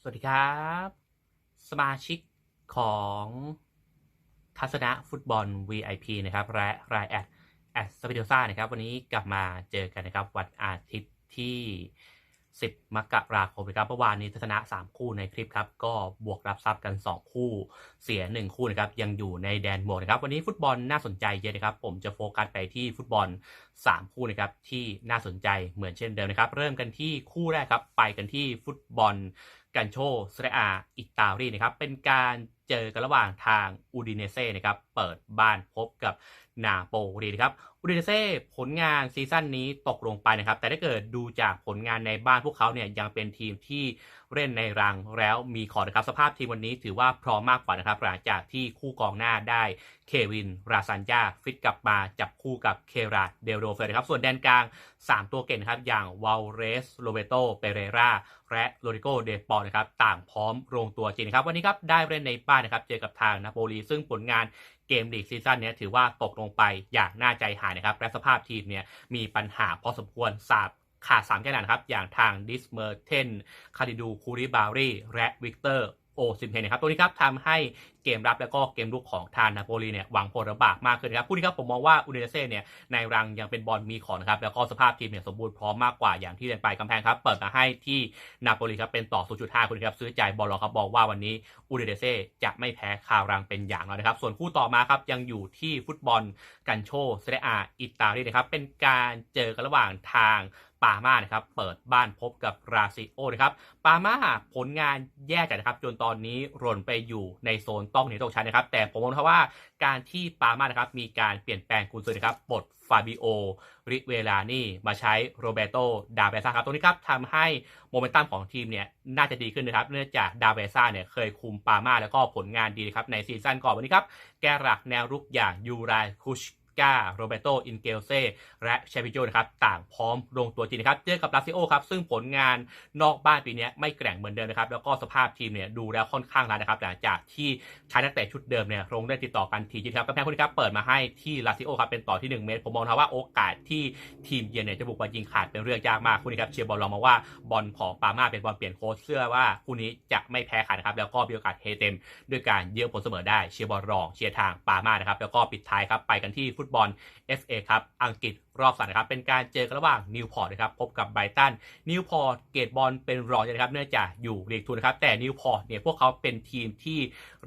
สวัสดีครับ สมาชิกของทัศนะฟุตบอล VIP นะครับและรายแอดแอดสปิโดซ่านะครับ วันนี้กลับมาเจอกันนะครับ วันอาทิตย์ที่ 10 มกราคมนะครับเมื่อวานนี้ทัศนะ 3 คู่ในคลิปครับ ก็บวกรับทรัพย์กัน 2 คู่เสีย 1 คู่นะครับ ยังอยู่ในแดนบวกนะครับ วันนี้ฟุตบอลน่าสนใจเยอะนะครับ ผมจะโฟกัสไปที่ฟุตบอล 3 คู่นะครับที่น่าสนใจเหมือนเช่นเดิมนะครับ เริ่มกันที่คู่แรกครับ ไปกันที่ฟุตบอล กันโชเซเรอาอิตาลีนะครับเป็นการ เจอกันระหว่างทางอูดิเนเซ่นะครับเปิดบ้านพบกับนาโปลีนะครับอูดิเนเซ่ผลงานซีซั่นนี้ตกลงไปนะครับ แต่ถ้าเกิดดูจากผลงานในบ้านพวกเขาเนี่ยยังเป็นทีมที่เล่นในรังแล้วมีขอนะครับ สภาพทีมวันนี้ถือว่าพร้อมมากกว่านะครับ หลังจากที่คู่กองหน้าได้เควินราซันยาฟิตกลับมาจับคู่กับเคราเดลโดเฟนะครับ ส่วนแดนกลาง 3 ตัวเก่งครับ อย่างวาลเรสโรเบโตเปเรราและโรดิโกเดปอนะครับต่างพร้อมลงตัวจริงครับวันนี้ครับได้เล่นในบ้านนะครับเจอกับทางนาโปลีซึ่งผลงานเกมลีกซีซั่นนี้ถือว่าตกลงไปอย่างน่าใจหายนะครับและสภาพทีมเนี่ยมีปัญหาพอสมควรสาบขาดสามแกนหลักนะครับ อย่างทางดิสเมอร์เทนคาริดูคูริบารีและวิกเตอร์โอซิมเฮนนะครับตัวนี้ครับทำให้เกมรับแล้วก็เกมลุกของทางนาโปลีเนี่ยหวังผลลำบากมากขึ้นครับผู้นี้ครับผมมองว่าอูเดเซ่เนี่ยในรังยังเป็นบอลมีของนะครับแล้วก็สภาพทีมเนี่ยสมบูรณ์พร้อมมากกว่าอย่างที่เรียนไปกำแพงครับเปิดมาให้ที่นาโปลีครับเป็นต่อ 0.5 คุณครับซื้อใจบอลรอครับบอกว่าวันนี้อูเดเซ่จะไม่แพ้คาวรังเป็นอย่างน้อยนะครับ ส่วนคู่ต่อมาครับยังอยู่ที่ฟุตบอลกันโชเซเรียอาอิตาลีนะครับเป็นการเจอกันระหว่างทางปาม่านะครับเปิดบ้านพบกับราซิโอนะครับปาม่าผลงานแย่จัดนะครับจนตอนนี้หล่นไปอยู่ในโซนต้องหนีตกชั้นนะครับ แต่ผมมองว่าการที่ปามานะครับมีการเปลี่ยนแปลงกุนซือนะครับปลดฟาบิโอริเวลานี่มาใช้โรเบโตดาเบซ่าครับตรงนี้ครับทำให้โมเมนตัมของทีมเนี่ยน่าจะดีขึ้นนะครับ เนื่องจากดาเบซ่าเนี่ยเคยคุมปามาแล้วก็ผลงานดีนะครับในซีซั่นก่อนวันนี้ครับแกหลักแนวรุกอย่างยูไรคุช กาโรเบโตอินเกลเซและเชปิโจนะครับต่างพร้อมลงตัวจริงนะครับเจอกับลาซิโอครับซึ่งผลงานนอกบ้านปีนี้ไม่แกร่งเหมือนเดิมนะครับแล้วก็สภาพทีมเนี่ยดูแล้วค่อนข้างร้านะครับหลังจากที่ใช้นักเตะชุดเดิมเนี่ยลงได้ติดต่อกันทีจริงครับกำแพงคนนี้ครับเปิดมาให้ที่ลาซิโอครับเป็นต่อที่ 1 เมตร ผมมองนะว่าโอกาสที่ทีมเยือนเนี่ยจะบุกมายิงขาดเป็นเรื่องยากมากคู่นี้ครับเชียร์บอลลองมาว่าบอลของปาม่าเป็นบอลเปลี่ยนโค้ชเชื่อว่าคู่นี้จะไม่แพ้ขาดนะครับแล้วก็มีโอกาสเฮเต็ม ด้วยการเยือผลเสมอได้เชียร์บอลรองเชียร์ทางปาม่านะครับแล้วก็ปิดท้ายครับไปกันที่ฟุตบอล FA ครับอังกฤษ รอบสันนะครับ เป็นการเจอกันระหว่างนิวพอร์ตนะครับ พบกับไบตัน นิวพอร์ตเกตบอลเป็นรองนะครับ เนื่องจากอยู่เลีกทูนะครับ แต่นิวพอร์ตเนี่ยพวกเขาเป็นทีมที่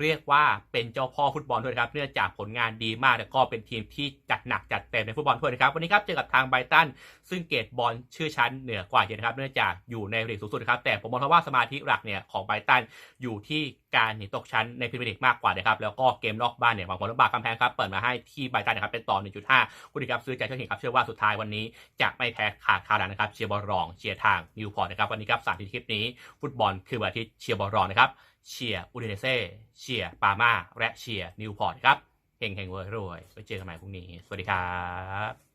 เรียกว่าเป็นเจ้าพ่อฟุตบอลด้วยนะครับ เนื่องจากผลงานดีมาก แล้วก็เป็นทีมที่จัดหนักจัดเต็มในฟุตบอลถ้วยนะครับ วันนี้ครับเจอกับทางไบตัน ซึ่งเกตบอลชื่อชั้นเหนือกว่าเยอะนะครับ เนื่องจากอยู่ในลีกสูงสุดนะครับ แต่ผมมองว่าสมาธิหลักเนี่ยของไบตันอยู่ที่การหนีตกชั้นในพรีเมียร์ลีกมากกว่านะครับ แล้วก็เกมนอกบ้านเนี่ยหวังผลลำบากกำแพงครับ เปิดมาให้ที่ไบตันนะครับเป็นต่อ 1.5 คุณดีครับซื้อใจเชื่อเห็นครับเชื่อว่าสุดท้ายวันนี้จะไม่แพ้ขาดคาดันนะครับเชียร์บอลรองเชียร์ทางนิวพอร์ตนะครับวันนี้ครับสามทีคลิปนี้ฟุตบอลคือวันอาทิตย์เชียร์บอลรองนะครับเชียร์อุดิเนเซ่เชียร์ปาม่าและเชียร์นิวพอร์ตครับเฮงเฮงรวยรวยไปเจอกันใหม่พรุ่งนี้ สวัสดีครับ